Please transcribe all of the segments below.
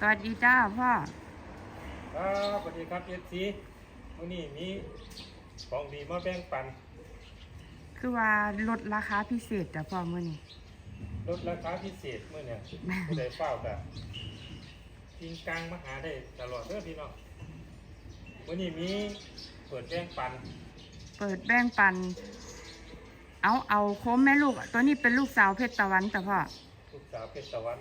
สวัสดีจ้าพ่อครับสวัสดีครับเอฟซีวันนี้มีของดีมาแบ่งปัน คือว่าลดราคาพิเศษจ้ะพ่อมื้อนี้ลดราคาพิเศษเมื่อเนี่ยผู้ใดเฝ้าแต่กิงกลางมาหาได้ตลอดเด้อพี่น้องวันนี้มีเปิดแบ่งปัน เปิดแบ่งปัน เอาเอาโค้มแม่ลูก ตัวนี้เป็นลูกสาวเพชรตะวันจ้ะพ่อลูก สาวเพชรตะวัน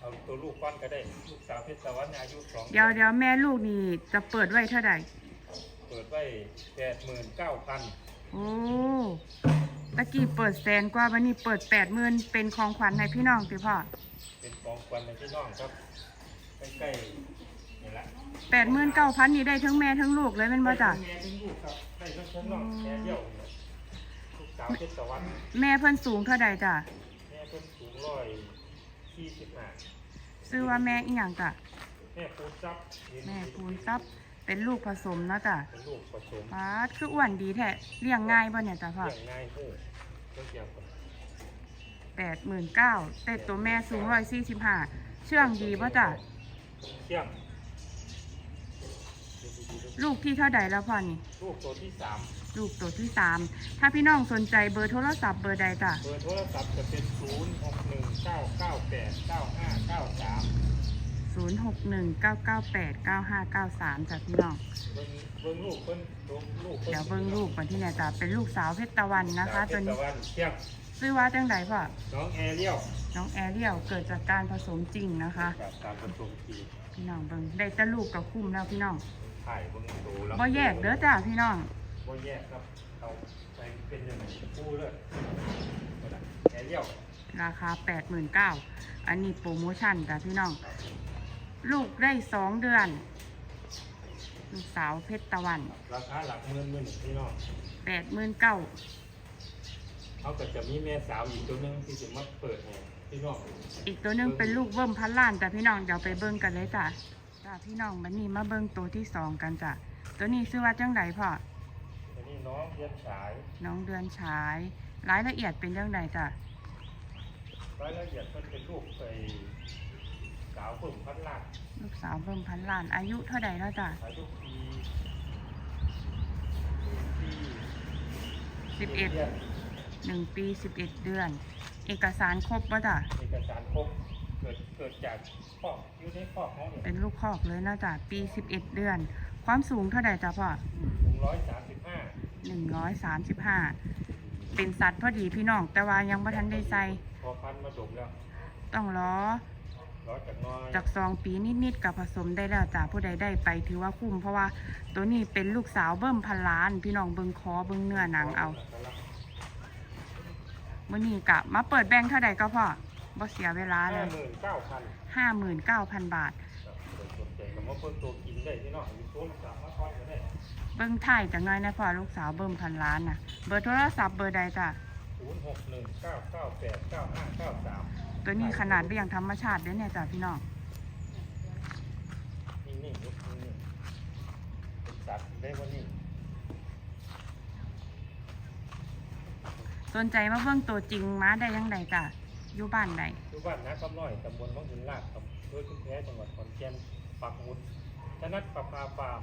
เอาตัวลูกก้อนก็ได้ลูกสาวเพชรตะวันอายุสองเดี๋ยวเดี๋ยวแม่ลูกนี่จะเปิดไว้เท่าใดเปิดไว้แปดหมื่นเก้าพันโอ้ตะกี้เปิดแสนกว่าวันนี้เปิดแปดหมื่นเป็นของขวัญให้พี่น้องติพ่อเป็นของควันในพี่น้องครับใกล้ๆนี่แหละแปดหมื่นเก้าพันนี่ได้ทั้งแม่ทั้งลูกเลยแมันบ่จ้ะได้ทั้งแม่ทั้งลูกครับได้ทั้งทั้งน้องแม่เดี่ยวเนี่ยลูกสาวเพชรตะวันแม่เพิ่นสูงเท่าใดจ้ะแม่ เพิ่นสูงร้อยสี่สิบห้าซื้อว่าแม่อีหยังจ้ะแม่ปูนซับแม่ปูนซับเป็นลูกผสมเนาะจ้ะเป็นลูกผสมปาดคืออ้วนดีแท้เลี้ยงง่ายบ่เนี่ยจ้ะพ่อเลี้ยงง่ายเด้อเลี้ยงอย่างก่อนแปดหมื่นเก้าแต่ตัวแม่สูงร้อยสี่สิบห้าเชื่องดีป่ะจ้ะเที่ยง ลูกที่เท่าใดแล้วพ่อนี่ ลูกตัวที่สามลูกตัวที่สามถ้าพี่น้องสนใจเบอร์โทรศัพท์เบอร์ใดจ้ะเบอร์โทรศัพท์จะเป็นศูนย์หกหนึ่งเก้าเก้าแปดเก้าห้าเก้าสามศูนย์หกหนึ่งเก้าเก้าแปดเก้าห้าเก้าสามจ้ะพี่น้อง เบิ้งเบิ้งลูกเพิ่นลูกลูกพิ่นเดี๋ยวเบิ้งลูกก่อนที่เนี่ยจ้ะเป็นลูกสาวเพชรตะวันนะคะสาตัวเพชรนี้ตะวันเที่ยง ชื่อว่าจังใดพ่อ น้องแอเรียลน้องแอเรียลเกิดจากการผสมจริงนะคะ แบบตามผสมทีพี่น้องเบิ้งได้แต่ลูกกับคุ้มแล้วพี่น้องถ่ายเบิ้งดูแล้วบ่แยกเด้อจ้ะพี่น้อง บ่แยกครับเอาไปเป็นยังไงคู่เลยแอเรียลราคาแปดหมื่นเก้าอันนี้โปรโมชั่นจ้ะพี่น้อง ลูกได้สองเดือน ลูกสาวเพชรตะวัน ราคาหลักหมื่นหมื่นพี่น้องแปดหมื่น เก้าเขาก็จะมีแม่สาวอีกตัวหนึงที่จะมาเปิดให้พี่น้องอีกตัวหนึงเป็นลูกเบิ้มพันล้านจ้ะพี่น้องเดี๋ยวไปเบิ้งกันเลยจ้ะจ้ะพี่น้องบันนี้มาเบิ้งตัวที่สองกันจ้ะตัวนี้ชื่อว่าจังไดพ่ออันนี้น้องเรียนสายน้องเดือนฉาย รายละเอียดเป็นจังไดจ้ะรายละเอียดมันเป็นลูกไปสาวฝึกพันล้านลูกสาวเบิ้มพันล้านอายุเท่าใดแล้วจ้ะอายุปีปีสิบเอ็ด ดืน หนึ่งปีสิบเอ็ดเดือน เอกสารครบป่ะจ้ะเอกสารครบเกิดเกิดจากครอบอยู่ในครอบเขาเนี่ยเป็นลูกคอกเลยนะจ้ะปีสิบเอ็ดเดือน ความสูงเท่าใดจ้ะพ่อหนึ่งร้อยสามสิบห้าหนึ่งร้อยสามสิบห้าเป็นสัตว์พอดีพี่น้อง แต่ว่ายังไม่ทันได้ใส่พอพันมาดมแล้วต้องรอร้อยจากน้อยจากสองปีนิดๆกับผสมได้แล้วจ้าผู้ใดได้ไปถือว่าคุ้มเพราะว่าตัวนี้เป็นลูกสาวเบิ่มพันล้าน พี่น้องเบิ่งคอเบิ่งเนื้อหนังเอา มื่อนี้กะมาเปิดแบงค์เท่าใดก็พอบ่เสียเวลาเลห้ายหมื่นเก้าพันห้าหมื่นเก้าพันบาท สนใจกับว่าเพิ่มตัวกินได้ที่น้องอยู่ตัวสามารถทอดก็ได้เบิ่งถ่ายจากน้อยนะพ่อลูกสาวเบิ่มพันล้านน่ะ เบอร์โทรศัพท์เบอร์ใดจ้ะศูนย์หกหนึ่งเก้าเก้าแปดเก้าห้าเก้าสามตัวนี้ขนาดเบี้ยงธรรมชาติเด้อเนี่ยจ้ะพี่น้องนิ่งๆยกนิ่งๆเป็นสัตว์ได้วันนี้ สนใจมาเบิ่งตัวจริงมาได้ยังไดจ้ะอยู่บ้านใดอยู่บ้านนาคำน้อยตำบลบ้องหินลาดครับโดยคุณแพ้จังหวัดขอนแก่นปักหมุดชนัดประภาฟาร์ม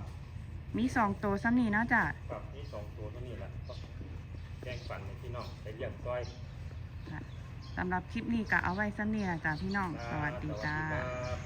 มีสองตัวซ้ำนี่เนาะจ้ะกับนี่สองตัวเท่านี้แหละก็แจ้งฝันในพี่น้องไปเยี่ยมซอยสำหรับคลิปนี้ก็เอาไว้ซ้ำนี่แหละจ้ะพี่น้อง สวัสดีจ้าสวัสดีครับ